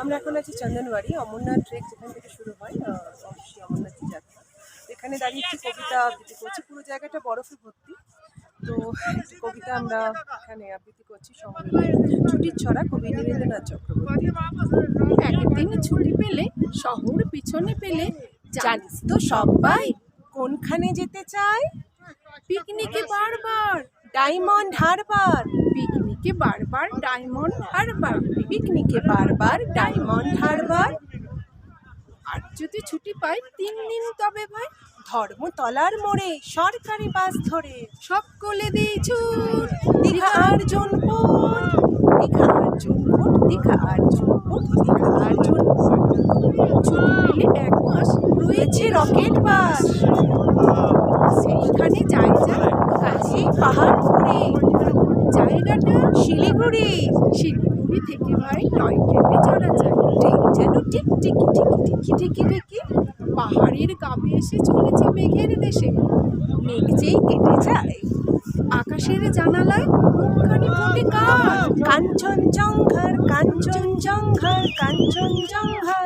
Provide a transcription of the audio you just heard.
আমরা এখন আছি চন্দনবাড়ি, অমরনাথ ট্রেক যেখান থেকে শুরু হয় অবশ্যই অমরনাথের যাত্রা। এখানে দাঁড়িয়ে কবিতা আবৃত্তি করছি, পুরো জায়গাটা বরফে ভর্তি। তো একটি কবিতা আমরা এখানে আবৃত্তি করছি ছুটির ছড়া কবি নীরেন্দ্রনাথ চক্রবর্তী। একদিন ছুটি পেলে, শহর পিছনে পেলে, জানিস তো সবাই, কোনখানে যেতে চায়? পিকনিকে বারবার ডায়মন্ড হারবার। পিকনিকে বারবার ডায়মন্ড হারবার, পিকনিকে বারবার ডায়মন্ড হারবার। আর যদি ছুটি পাই তিন দিন তবে ভাই, ধর্মতলার মোড়ে, সরকারি বাস ধরে। সব কোলে দিই ছুট, দীঘা আর্জুনপুর দীঘা আর্জুনপুর দীঘা আর্জুনপুর দীঘা আর্জুনপুর ছুটি পেলে এক মাস রয়েছে রকেট বাস সেইখানে যাই যাই কাছে পাহাড়পুরে জায়গাটা শিলিগুড়ি। শিলিগুড়ি থেকে ভাই টয় ট্রেনে চড়া যায়। ঠিক যেন টিক টিকি টিকি টিকি টিকি টিকি পাহাড়ের গাবে এসে চলেছে মেঘের দেশে। মেঘ যেই কেটে যায়, আকাশের জানালায় মুখখানি ফোটে কার? কাঞ্চনজঙ্ঘার কাঞ্চনজঙ্ঘার কাঞ্চনজঙ্ঘার।